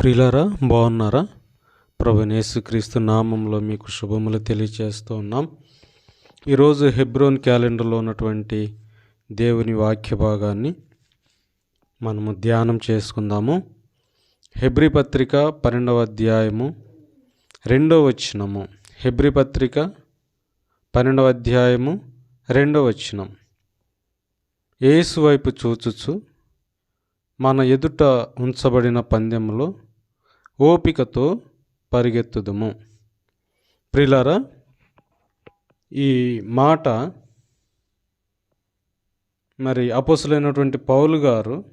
ప్రిలరా బాగున్నారా? ప్రభునేసు క్రీస్తు నామంలో మీకు శుభములు తెలియచేస్తూ ఉన్నాం. ఈరోజు హెబ్రోన్ క్యాలెండర్లో ఉన్నటువంటి దేవుని వాక్య భాగాన్ని మనము ధ్యానం చేసుకుందాము. హెబ్రి పత్రిక పన్నెండవ అధ్యాయము రెండవ వచనము. హెబ్రి పత్రిక పన్నెండవ అధ్యాయము రెండవ వచనం. యేసు వైపు చూచుచు మన ఎదుట ఉంచబడిన పందెంలో ఓపికతో పరిగెత్తుదుము. ప్రిలారా ఈ మాట మరి అపోసులైనటువంటి పౌలు గారు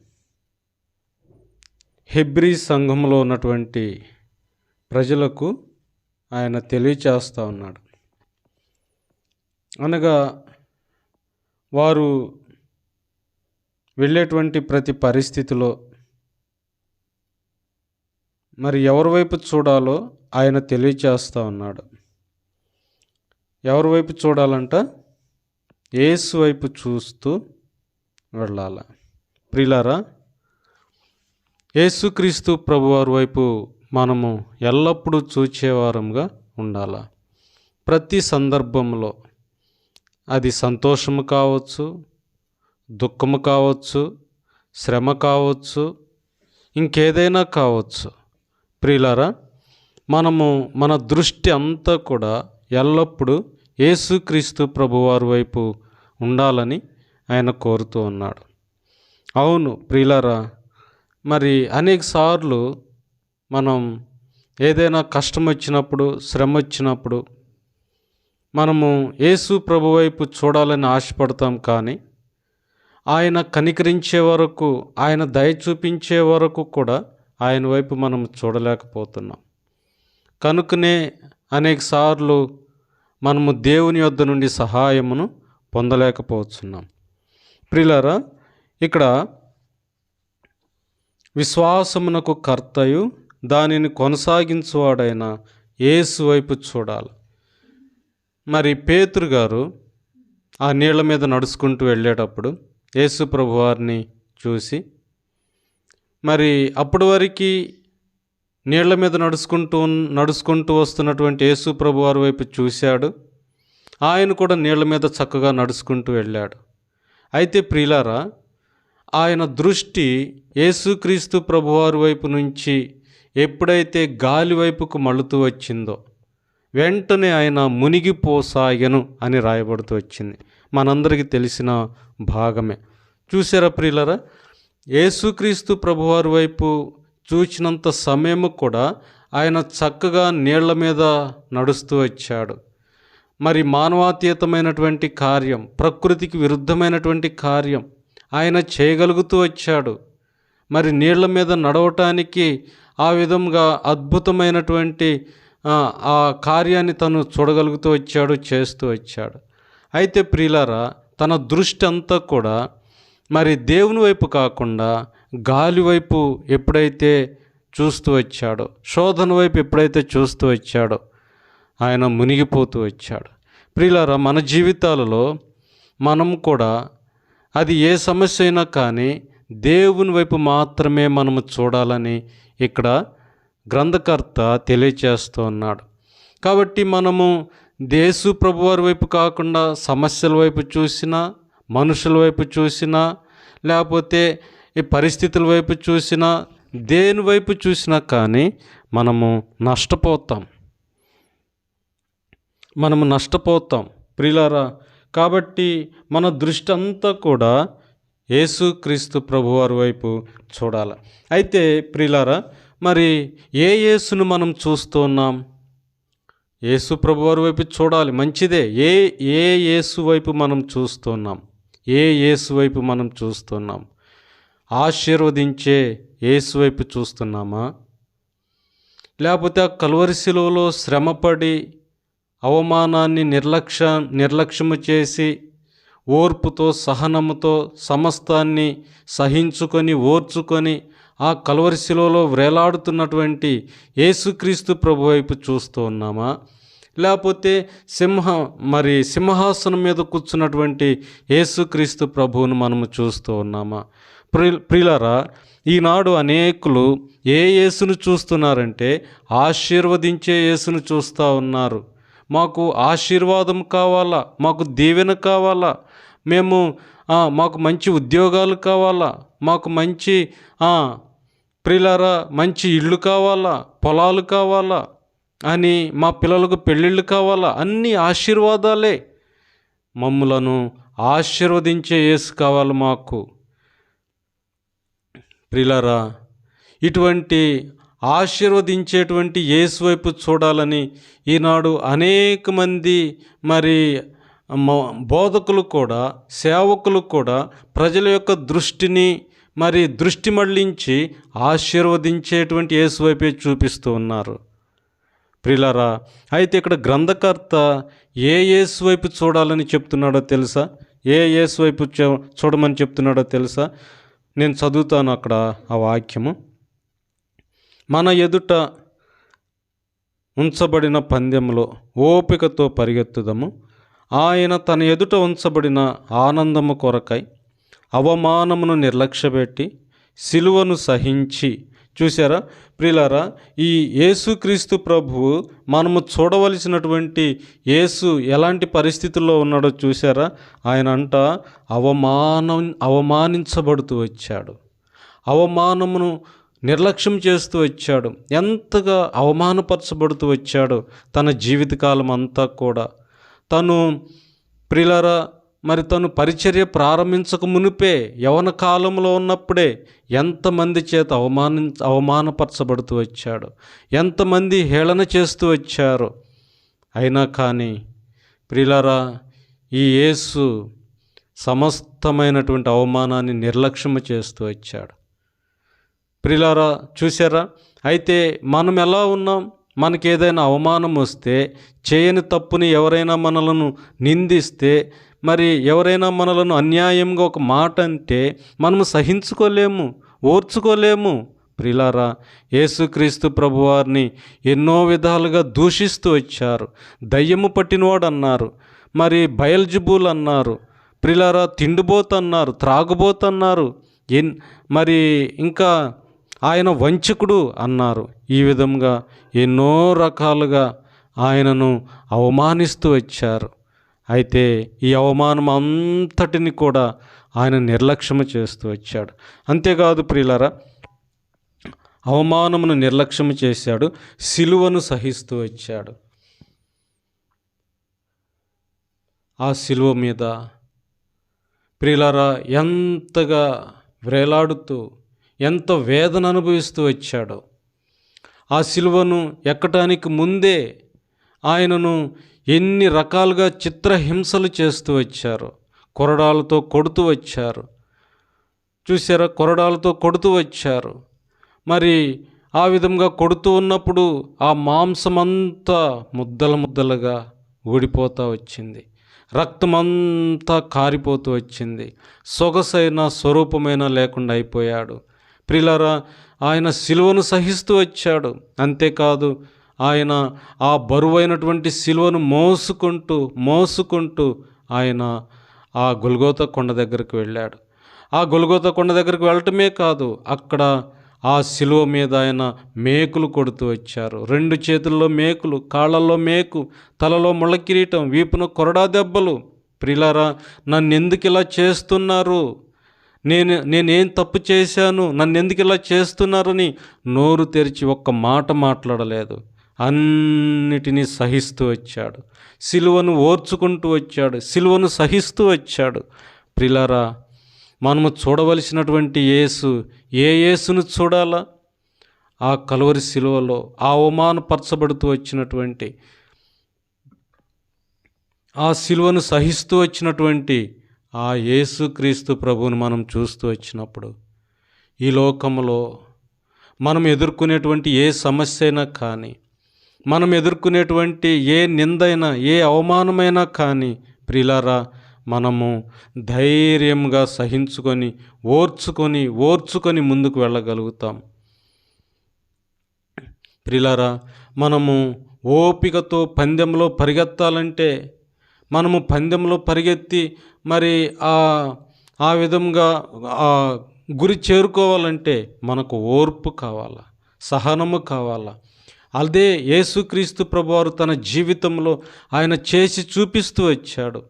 హెబ్రీ సంఘంలో ఉన్నటువంటి ప్రజలకు ఆయన తెలియచేస్తూ ఉన్నాడు. అనగా వారు వెళ్ళేటువంటి ప్రతి పరిస్థితిలో మరి ఎవరి వైపు చూడాలో ఆయన తెలియచేస్తా ఉన్నాడు. ఎవరి వైపు చూడాలంట? ఏసు వైపు చూస్తూ వెళ్ళాల. ప్రిలారా ఏసుక్రీస్తు ప్రభువారి వైపు మనము ఎల్లప్పుడూ చూచేవారంగా ఉండాల. ప్రతి సందర్భంలో అది సంతోషము కావచ్చు దుఃఖము కావచ్చు శ్రమ కావచ్చు ఇంకేదైనా కావచ్చు. ప్రియులారా మనము మన దృష్టి అంతా కూడా ఎల్లప్పుడూ యేసుక్రీస్తు ప్రభువారి వైపు ఉండాలని ఆయన కోరుతూ ఉన్నాడు. అవును ప్రియులారా మరి అనేక సార్లు మనం ఏదైనా కష్టం వచ్చినప్పుడు శ్రమ వచ్చినప్పుడు మనము యేసు ప్రభు వైపు చూడాలని ఆశపడతాం కానీ ఆయన కనికరించే వరకు ఆయన దయ చూపించే వరకు కూడా ఆయన వైపు మనం చూడలేకపోతున్నాం. కనుకనే అనేకసార్లు మనము దేవుని యొద్ద నుండి సహాయమును పొందలేకపోతున్నాం. ప్రిలారా ఇక్కడ విశ్వాసమునకు కర్తయు దానిని కొనసాగించువాడైన యేసు వైపు చూడాలి. మరి పేతురు గారు ఆ నీళ్ళ మీద నడుచుకుంటూ వెళ్ళేటప్పుడు యేసు ప్రభువారిని చూసి మరి అప్పటి వరకు నీళ్ళ మీద నడుచుకుంటూ నడుచుకుంటూ వస్తున్నటువంటి యేసు ప్రభు వారి వైపు చూశాడు. ఆయన కూడా నీళ్ళ మీద చక్కగా నడుచుకుంటూ వెళ్ళాడు. అయితే ప్రియులారా ఆయన దృష్టి యేసుక్రీస్తు ప్రభువారి వైపు నుంచి ఎప్పుడైతే గాలి వైపుకు మళ్ళుతూ వచ్చిందో వెంటనే ఆయన మునిగిపోసాగను అని రాయబడుతూ వచ్చింది. మనందరికీ తెలిసిన భాగమే. చూసారా ప్రియులరా యేసుక్రీస్తు ప్రభువారి వైపు చూచినంత సమయము కూడా ఆయన చక్కగా నీళ్ళ మీద నడుస్తూ వచ్చాడు. మరి మానవాతీతమైనటువంటి కార్యం ప్రకృతికి విరుద్ధమైనటువంటి కార్యం ఆయన చేయగలుగుతూ వచ్చాడు. మరి నీళ్ళ మీద నడవటానికి ఆ విధంగా అద్భుతమైనటువంటి ఆ కార్యాన్ని తను చూడగలుగుతూ వచ్చాడు చేస్తూ వచ్చాడు. అయితే ప్రియులారా తన దృష్టి అంతా కూడా మరి దేవుని వైపు కాకుండా గాలి వైపు ఎప్పుడైతే చూస్తూ వచ్చాడో శోధన వైపు ఎప్పుడైతే చూస్తూ వచ్చాడో ఆయన మునిగిపోతూ వచ్చాడు. ప్రియులారా మన జీవితాలలో మనం కూడా అది ఏ సమస్య అయినా కానీ దేవుని వైపు మాత్రమే మనము చూడాలని ఇక్కడ గ్రంథకర్త తెలియచేస్తూ ఉన్నాడు. కాబట్టి మనము దేశు ప్రభువారి వైపు కాకుండా సమస్యల వైపు చూసినా మనుషుల వైపు చూసినా లేకపోతే ఈ పరిస్థితుల వైపు చూసినా దేని వైపు చూసినా కానీ మనము నష్టపోతాం. మనము నష్టపోతాం. ప్రిలారా కాబట్టి మన దృష్టి అంతా కూడా యేసుక్రీస్తు ప్రభువారి వైపు చూడాలి. అయితే ప్రిలారా మరి ఏ యేసును మనం చూస్తున్నాం యేసు ప్రభువారి వైపు చూడాలి. మంచిదే. ఏ ఏ యేసు వైపు మనం చూస్తున్నాం ఏ యేసు వైపు మనం చూస్తున్నాం? ఆశీర్వదించే యేసు వైపు చూస్తున్నామా? లేకపోతే ఆ శ్రమపడి అవమానాన్ని నిర్లక్ష్య నిర్లక్ష్యము చేసి ఓర్పుతో సహనముతో సమస్తాన్ని సహించుకొని ఓర్చుకొని ఆ కలవరిశిలో వ్రేలాడుతున్నటువంటి యేసుక్రీస్తు ప్రభు వైపు చూస్తూ ఉన్నామా? లేకపోతే సింహ మరి సింహాసనం మీద కూర్చున్నటువంటి యేసుక్రీస్తు ప్రభువును మనము చూస్తూ ఉన్నామా? ప్రి ప్రియులరా ఈనాడు అనేకులు ఏ యేసును చూస్తున్నారంటే ఆశీర్వదించే యేసును చూస్తూ ఉన్నారు. మాకు ఆశీర్వాదం కావాలా? మాకు దీవెన కావాలా? మేము మాకు మంచి ఉద్యోగాలు కావాలా? మాకు మంచి ప్రిలరా మంచి ఇళ్ళు కావాలా? పొలాలు కావాలా? అని మా పిల్లలకు పెళ్ళిళ్ళు కావాలా? అన్ని ఆశీర్వాదాలే. మమ్ములను ఆశీర్వదించే యేసు కావాలి మాకు. ప్రిలరా ఇటువంటి ఆశీర్వదించేటువంటి యేసు వైపు చూడాలని ఈనాడు అనేక మంది మరి బోధకులు కూడా సేవకులు కూడా ప్రజల యొక్క దృష్టిని మరి దృష్టి మళ్ళించి ఆశీర్వదించేటువంటి యేసు వైపే చూపిస్తూ ఉన్నారు. ప్రిలరా అయితే ఇక్కడ గ్రంథకర్త ఏ యేసు వైపు చూడాలని చెప్తున్నాడో తెలుసా? ఏ యేసు వైపు చూ- చూడమని చెప్తున్నాడో తెలుసా? నేను చదువుతాను అక్కడ ఆ వాక్యము. మన ఎదుట ఉంచబడిన పందెంలో ఓపికతో పరిగెత్తుదము. ఆయన తన ఎదుట ఉంచబడిన ఆనందము కొరకై అవమానమును నిర్లక్ష్యపెట్టి సిలువను సహించి చూసారా ప్రియులారా ఈ యేసుక్రీస్తు ప్రభువు మనము చూడవలసినటువంటి యేసు ఎలాంటి పరిస్థితుల్లో ఉన్నాడో చూసారా ఆయన అంట అవమానం అవమానించబడుతూ వచ్చాడు. అవమానమును నిర్లక్ష్యం చేస్తూ వచ్చాడు. ఎంతగా అవమానపరచబడుతూ వచ్చాడు తన జీవితకాలం అంతా కూడా. తను ప్రిలరా మరి తను పరిచర్య ప్రారంభించక మునిపే యవన కాలంలో ఉన్నప్పుడే ఎంతమంది చేత అవమాని అవమానపరచబడుతూ వచ్చాడు. ఎంతమంది హేళన చేస్తూ వచ్చారు. అయినా కానీ ప్రిలరా ఈ యేసు సమస్తమైనటువంటి అవమానాన్ని నిర్లక్ష్యము చేస్తూ వచ్చాడు. ప్రిలారా చూసారా అయితే మనం ఎలా ఉన్నాం? మనకి ఏదైనా అవమానం వస్తే చేయని తప్పుని ఎవరైనా మనలను నిందిస్తే మరి ఎవరైనా మనలను అన్యాయంగా ఒక మాట అంటే మనము సహించుకోలేము ఓర్చుకోలేము. ప్రిలారా యేసుక్రీస్తు ప్రభువారిని ఎన్నో విధాలుగా దూషిస్తూ వచ్చారు. దయ్యము పట్టినవాడు అన్నారు మరి బయల్జుబుల్ అన్నారు. ప్రిలారా తిండిపోతన్నారు త్రాగుబోతన్నారు ఎన్ మరి ఇంకా ఆయన వంచకుడు అన్నారు. ఈ విధంగా ఎన్నో రకాలుగా ఆయనను అవమానిస్తూ వచ్చారు. అయితే ఈ అవమానం అంతటిని కూడా ఆయన నిర్లక్ష్యము చేస్తూ వచ్చాడు. అంతేకాదు ప్రియులరా అవమానమును నిర్లక్ష్యము చేశాడు సిలువను సహిస్తూ వచ్చాడు. ఆ సిలువ మీద ప్రియులారా ఎంతగా వ్రేలాడుతూ ఎంత వేదన అనుభవిస్తూ వచ్చాడో ఆ సిలువను ఎక్కటానికి ముందే ఆయనను ఎన్ని రకాలుగా చిత్రహింసలు చేస్తూ వచ్చారు కొరడాలతో కొడుతూ వచ్చారు. చూసారా కొరడాలతో కొడుతూ వచ్చారు. మరి ఆ విధంగా కొడుతూ ఉన్నప్పుడు ఆ మాంసమంతా ముద్దల ముద్దలుగా ఊడిపోతూ వచ్చింది. రక్తమంతా కారిపోతూ వచ్చింది. సొగసైన స్వరూపమైన లేకుండా అయిపోయాడు. ప్రిలరా ఆయన సిలువను సహిస్తూ వచ్చాడు. అంతేకాదు ఆయన ఆ బరువైనటువంటి సిలువను మోసుకుంటూ మోసుకుంటూ ఆయన ఆ గొల్గోత కొండ దగ్గరికి వెళ్ళాడు. ఆ గొల్గోత కొండ దగ్గరికి వెళ్ళటమే కాదు అక్కడ ఆ శిలువ మీద ఆయన మేకులు కొడుతూ వచ్చారు. రెండు చేతుల్లో మేకులు కాళ్ళల్లో మేకు తలలో ముళ్ళ కిరీటం వీపున కొరడా దెబ్బలు. ప్రిలారా నన్ను ఎందుకు ఇలా చేస్తున్నారు? నేను నేనేం తప్పు చేశాను? నన్ను ఎందుకు ఇలా చేస్తున్నారని నోరు తెరిచి ఒక్క మాట మాట్లాడలేదు. అన్నిటినీ సహిస్తూ వచ్చాడు. సిలువను ఓర్చుకుంటూ వచ్చాడు. సిలువను సహిస్తూ వచ్చాడు. ప్రిలారా మనము చూడవలసినటువంటి యేసు ఏ యేసును చూడాలా? ఆ కలువరి శిలువలో ఆ అవమానపరచబడుతూ వచ్చినటువంటి ఆ శిలువను సహిస్తూ వచ్చినటువంటి ఆ యేసుక్రీస్తు ప్రభువుని మనం చూస్తూ వచ్చినప్పుడు ఈ లోకంలో మనం ఎదుర్కొనేటువంటి ఏ సమస్య అయినా కానీ మనం ఎదుర్కొనేటువంటి ఏ నిందైనా ఏ అవమానమైనా కానీ ప్రిలారా మనము ధైర్యంగా సహించుకొని ఓర్చుకొని ఓర్చుకొని ముందుకు వెళ్ళగలుగుతాం. ప్రిలారా మనము ఓపికతో పందెంలో పరిగెత్తాలంటే మనము పందెంలో పరిగెత్తి మరి ఆ ఆ విధంగా ఆ గురి చేరుకోవాలంటే మనకు ఓర్పు కావాలా సహనము కావాలా అదే యేసుక్రీస్తు ప్రభువారు తన జీవితంలో ఆయన చేసి చూపిస్తూ వచ్చాడు.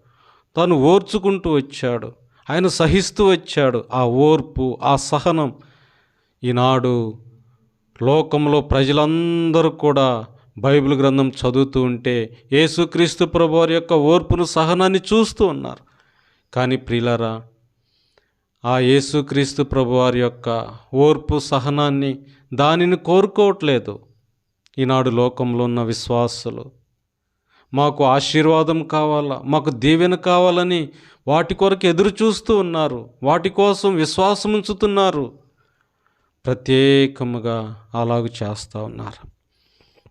తను ఓర్చుకుంటూ వచ్చాడు. ఆయన సహిస్తూ వచ్చాడు. ఆ ఓర్పు ఆ సహనం ఈనాడు లోకంలో ప్రజలందరూ కూడా బైబిల్ గ్రంథం చదువుతూ ఉంటే యేసుక్రీస్తు ప్రభువారి యొక్క ఓర్పును సహనాన్ని చూస్తూ ఉన్నారు. కానీ ప్రిలరా ఆ యేసుక్రీస్తు ప్రభువారి యొక్క ఓర్పు సహనాన్ని దానిని కోరుకోవట్లేదు. ఈనాడు లోకంలో ఉన్న విశ్వాసులు. మాకు ఆశీర్వాదం కావాలా? మాకు దీవెన కావాలని వాటి కొరకు ఎదురు చూస్తూ ఉన్నారు. వాటి కోసం విశ్వాసం ఉంచుతున్నారు. ప్రత్యేకముగా అలాగూ చేస్తూ ఉన్నారు.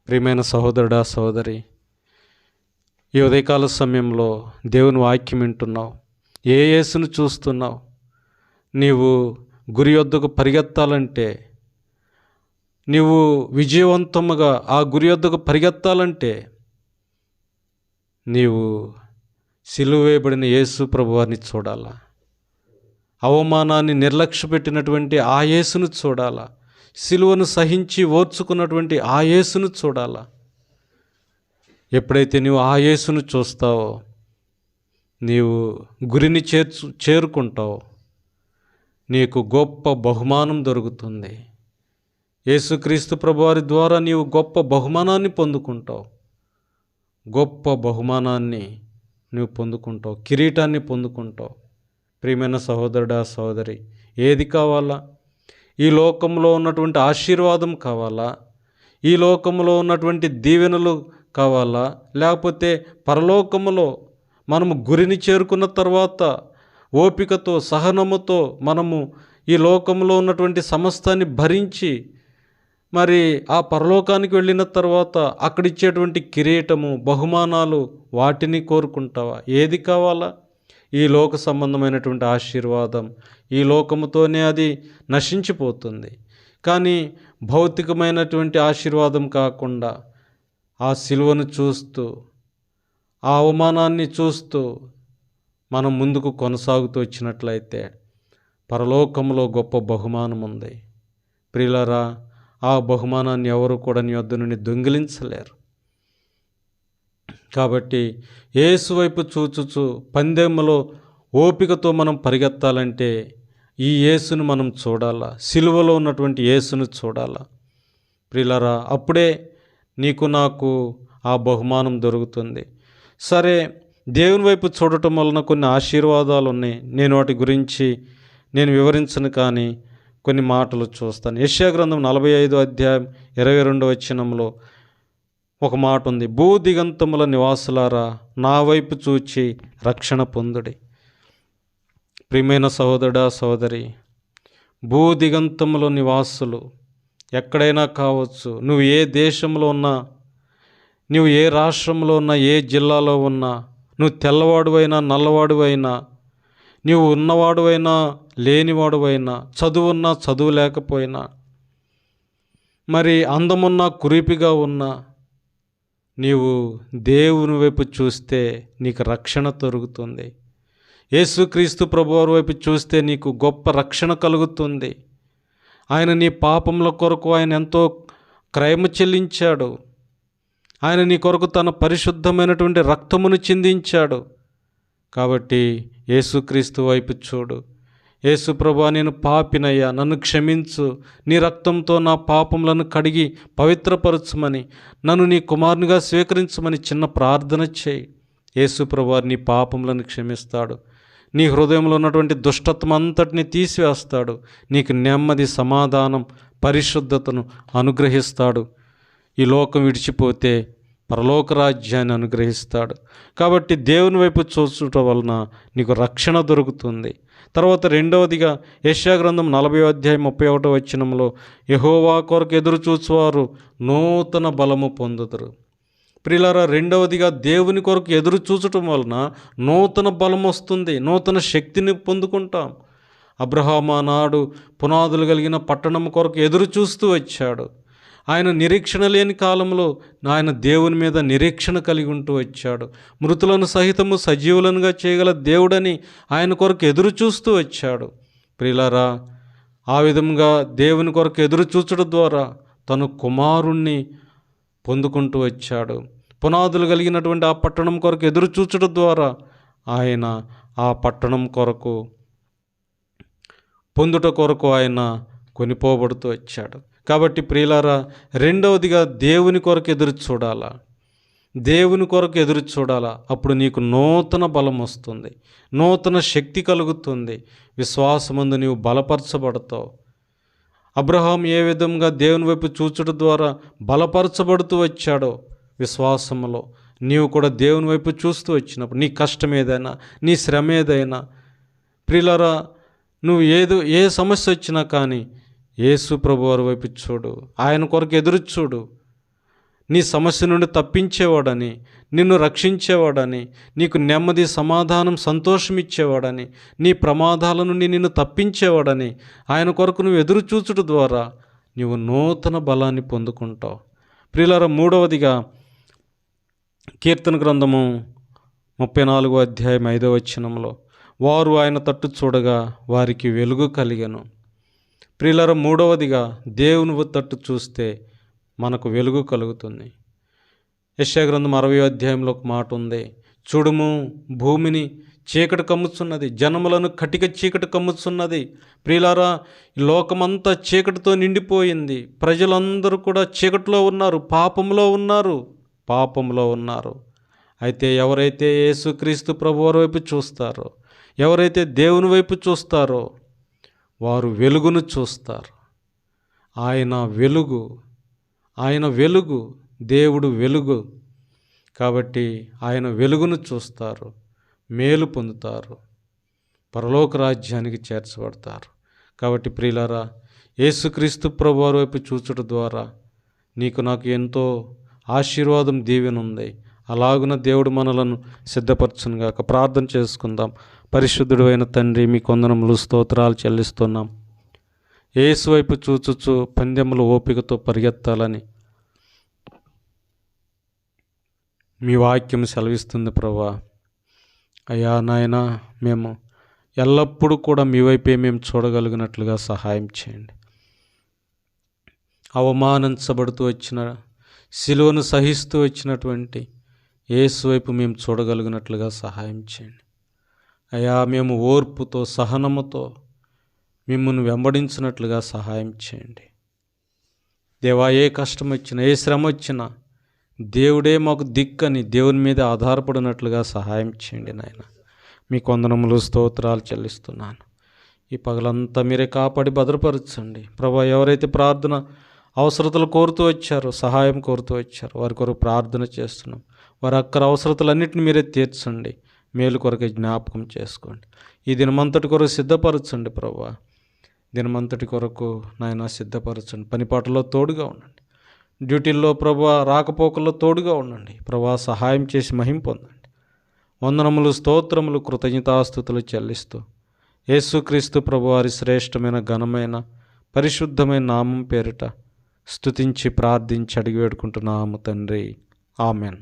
ప్రియమైన సహోదరుడా సహోదరి ఈ ఉదయకాల సమయంలో దేవుని వాక్యం వింటున్నావు. ఏ యేసును చూస్తున్నావు? నీవు గురి వద్దకు పరిగెత్తాలంటే నీవు విజయవంతముగా ఆ గురి వద్దకు పరిగెత్తాలంటే నీవు సిలువేయబడిన యేసు ప్రభువారిని చూడాలా. అవమానాన్ని నిర్లక్ష్య పెట్టినటువంటి ఆ యేసును చూడాలా. సిలువను సహించి ఓర్చుకున్నటువంటి ఆ యేసును చూడాలా. ఎప్పుడైతే నీవు ఆ యేసును చూస్తావో నీవు గురిని చేర్చు చేరుకుంటావు నీకు గొప్ప బహుమానం దొరుకుతుంది. యేసుక్రీస్తు ప్రభువారి ద్వారా నీవు గొప్ప బహుమానాన్ని పొందుకుంటావు. గొప్ప బహుమానాన్ని నువ్వు పొందుకుంటావు. కిరీటాన్ని పొందుకుంటావు. ప్రియమైన సహోదరుడా సహోదరి ఏది కావాలా? ఈ లోకంలో ఉన్నటువంటి ఆశీర్వాదం కావాలా? ఈ లోకంలో ఉన్నటువంటి దీవెనలు కావాలా? లేకపోతే పరలోకములో మనము గురిని చేరుకున్న తర్వాత ఓపికతో సహనముతో మనము ఈ లోకంలో ఉన్నటువంటి సమస్తాన్ని భరించి మరి ఆ పరలోకానికి వెళ్ళిన తర్వాత అక్కడిచ్చేటువంటి కిరీటము బహుమానాలు వాటిని కోరుకుంటావా? ఏది కావాలా? ఈ లోక సంబంధమైనటువంటి ఆశీర్వాదం. ఈ లోకముతోనే అది నశించిపోతుంది. కానీ భౌతికమైనటువంటి ఆశీర్వాదం కాకుండా ఆ సిలువను చూస్తూ ఆ అవమానాన్ని చూస్తూ మనం ముందుకు కొనసాగుతూ వచ్చినట్లయితే పరలోకంలో గొప్ప బహుమానం ఉంది ప్రియులరా ఆ బహుమానాన్ని ఎవరు కూడా నీ వద్ద నుండి దొంగిలించలేరు. కాబట్టి ఏసు వైపు చూచుచు పందెమ్మలో ఓపికతో మనం పరిగెత్తాలంటే ఈ యేసును మనం చూడాలా సిలువలో ఉన్నటువంటి యేసును చూడాలా. ప్రిలరా అప్పుడే నీకు నాకు ఆ బహుమానం దొరుకుతుంది. సరే దేవుని వైపు చూడటం వలన కొన్ని ఆశీర్వాదాలు ఉన్నాయి నేను వాటి గురించి నేను వివరించను కానీ కొన్ని మాటలు చూస్తాను. యశ్యా గ్రంథం నలభై ఐదు అధ్యాయం ఇరవై రెండు వచ్చినంలో ఒక మాట ఉంది. భూ దిగంతముల నివాసులారా నా వైపు చూచి రక్షణ పొందుడి. ప్రియమైన సహోదరుడా సహోదరి భూ దిగంతముల నివాసులు ఎక్కడైనా కావచ్చు. నువ్వు ఏ దేశంలో ఉన్నా నువ్వు ఏ రాష్ట్రంలో ఉన్నా ఏ జిల్లాలో ఉన్నా నువ్వు తెల్లవాడువైనా నల్లవాడువైనా నీవు ఉన్నవాడువైనా లేనివాడువైనా చదువున్నా చదువు లేకపోయినా మరి అందమున్నా కురిపిగా ఉన్నా నీవు దేవుని వైపు చూస్తే నీకు రక్షణ దొరుకుతుంది. యేసుక్రీస్తు ప్రభువారి వైపు చూస్తే నీకు గొప్ప రక్షణ కలుగుతుంది. ఆయన నీ పాపముల కొరకు ఆయన ఎంతో క్రయము చెల్లించాడు. ఆయన నీ కొరకు తన పరిశుద్ధమైనటువంటి రక్తమును చిందించాడు. కాబట్టి యేసుక్రీస్తు వైపు చూడు. యేసు ప్రభా నేను పాపినయ్యా నన్ను క్షమించు. నీ రక్తంతో నా పాపములను కడిగి పవిత్రపరచుమని నన్ను నీ కుమారునిగా స్వీకరించమని చిన్న ప్రార్థన చేయి. యేసు ప్రభా నీ పాపములను క్షమిస్తాడు. నీ హృదయంలో ఉన్నటువంటి దుష్టత్వం అంతటిని తీసివేస్తాడు. నీకు నెమ్మది సమాధానం పరిశుద్ధతను అనుగ్రహిస్తాడు. ఈ లోకం విడిచిపోతే పరలోక రాజ్యాన్ని అనుగ్రహిస్తాడు. కాబట్టి దేవుని వైపు చూసుట వలన నీకు రక్షణ దొరుకుతుంది. తర్వాత రెండవదిగా యశాగ్రంథం నలభై అధ్యాయం ముప్పై ఒకటో వచ్చినంలో యహోవా కొరకు ఎదురు చూసేవారు నూతన బలము పొందుతారు ప్రిలారా రెండవదిగా దేవుని కొరకు ఎదురు చూచటం వలన నూతన బలం వస్తుంది. నూతన శక్తిని పొందుకుంటాం. అబ్రహామా నాడు పునాదులు కలిగిన పట్టణం కొరకు ఎదురు చూస్తూ వచ్చాడు. ఆయన నిరీక్షణ లేని కాలంలో ఆయన దేవుని మీద నిరీక్షణ కలిగి ఉంటూ వచ్చాడు. మృతులను సహితము సజీవులనుగా చేయగల దేవుడని ఆయన కొరకు ఎదురు చూస్తూ వచ్చాడు. ప్రిలారా ఆ విధంగా దేవుని కొరకు ఎదురు చూచడం ద్వారా తను కుమారుణ్ణి పొందుకుంటూ వచ్చాడు. పునాదులు కలిగినటువంటి ఆ పట్టణం కొరకు ఎదురు చూచడం ద్వారా ఆయన ఆ పట్టణం కొరకు పొందుట కొరకు ఆయన కొనిపోబడుతూ వచ్చాడు. కాబట్టి ప్రియులారా రెండవదిగా దేవుని కొరకు ఎదురు చూడాలా. దేవుని కొరకు ఎదురు చూడాలా. అప్పుడు నీకు నూతన బలం వస్తుంది. నూతన శక్తి కలుగుతుంది. విశ్వాసమందు నీవు బలపరచబడతావు. అబ్రహాం ఏ విధంగా దేవుని వైపు చూచడం ద్వారా బలపరచబడుతూ వచ్చాడో విశ్వాసములో నీవు కూడా దేవుని వైపు చూస్తూ వచ్చినప్పుడు నీ కష్టం ఏదైనా నీ శ్రమ ఏదైనా ప్రియులరా నువ్వు ఏదో ఏ సమస్య వచ్చినా కానీ యేసు ప్రభు వారి వైపు చూడు. ఆయన కొరకు ఎదురు చూడు. నీ సమస్య నుండి తప్పించేవాడని నిన్ను రక్షించేవాడని నీకు నెమ్మది సమాధానం సంతోషం ఇచ్చేవాడని నీ ప్రమాదాల నుండి నిన్ను తప్పించేవాడని ఆయన కొరకు నువ్వు ఎదురు చూచుట ద్వారా నీవు నూతన బలాన్ని పొందుకుంటావు. ప్రియులార మూడవదిగా కీర్తన గ్రంథము ముప్పై నాలుగో అధ్యాయం ఐదవ వచనంలో వారు ఆయన తట్టు చూడగా వారికి వెలుగు కలిగను. ప్రియులర మూడవదిగా దేవుని తట్టు చూస్తే మనకు వెలుగు కలుగుతుంది. యశాగ్రంథం అరవై అధ్యాయంలో ఒక మాట ఉంది. చూడుము భూమిని చీకటి కమ్ముచున్నది జనములను కటిక చీకటి కమ్ముచున్నది. ప్రియులారా లోకమంతా చీకటితో నిండిపోయింది. ప్రజలందరూ కూడా చీకటిలో ఉన్నారు పాపంలో ఉన్నారు పాపంలో ఉన్నారు. అయితే ఎవరైతే యేసుక్రీస్తు ప్రభువారి వైపు చూస్తారో ఎవరైతే దేవుని వైపు చూస్తారో వారు వెలుగును చూస్తారు. ఆయన వెలుగు ఆయన వెలుగు దేవుడు వెలుగు. కాబట్టి ఆయన వెలుగును చూస్తారు మేలు పొందుతారు పరలోక రాజ్యానికి చేర్చబడతారు. కాబట్టి ప్రియులారా యేసుక్రీస్తు ప్రభువారి వైపు చూచడం ద్వారా నీకు నాకు ఎంతో ఆశీర్వాదం దీవెనుంది. అలాగున దేవుడు మనలను సిద్ధపరచునుగాక ప్రార్థన చేసుకుందాం. పరిశుద్ధుడు అయిన తండ్రి మీ కొందనములు స్తోత్రాలు చెల్లిస్తున్నాం. ఏసు వైపు చూచుచు పందెములు ఓపికతో పరిగెత్తాలని మీ వాక్యం సెలవిస్తుంది ప్రభా. అయ్యా నాయన మేము ఎల్లప్పుడూ కూడా మీ వైపే మేము చూడగలిగినట్లుగా సహాయం చేయండి. అవమానించబడుతూ వచ్చిన శిలువను సహిస్తూ వచ్చినటువంటి ఏసు వైపు మేము చూడగలిగినట్లుగా సహాయం చేయండి. అయా మేము ఓర్పుతో సహనముతో మిమ్మల్ని వెంబడించినట్లుగా సహాయం చేయండి. దేవా ఏ కష్టం వచ్చినా ఏ శ్రమ వచ్చినా దేవుడే మాకు దిక్కని దేవుని మీద ఆధారపడినట్లుగా సహాయం చేయండి నాయన. మీ కొందనములు స్తోత్రాలు చెల్లిస్తున్నాను. ఈ పగలంతా మీరే కాపాడి భద్రపరచండి. ప్రభా ఎవరైతే ప్రార్థన అవసరతలు కోరుతూ వచ్చారో సహాయం కోరుతూ వచ్చారో వారి కొరకు ప్రార్థన చేస్తున్నాం. వారి అక్కర అవసరతలన్నింటిని మీరే తీర్చండి. మేలు కొరకు జ్ఞాపకం చేసుకోండి. ఈ దినమంతటి కొరకు సిద్ధపరచండి ప్రభా. దినమంతటి కొరకు నాయన సిద్ధపరచండి. పనిపాటలో తోడుగా ఉండండి. డ్యూటీల్లో ప్రభా రాకపోకల్లో తోడుగా ఉండండి. ప్రభా సహాయం చేసి మహిం పొందండి. వందనములు స్తోత్రములు కృతజ్ఞతాస్థుతులు చెల్లిస్తూ యేసుక్రీస్తు ప్రభువారి శ్రేష్టమైన ఘనమైన పరిశుద్ధమైన నామం పేరిట స్తుతించి ప్రార్థించి అడిగి వేడుకుంటున్నాము తండ్రి. ఆమెన్.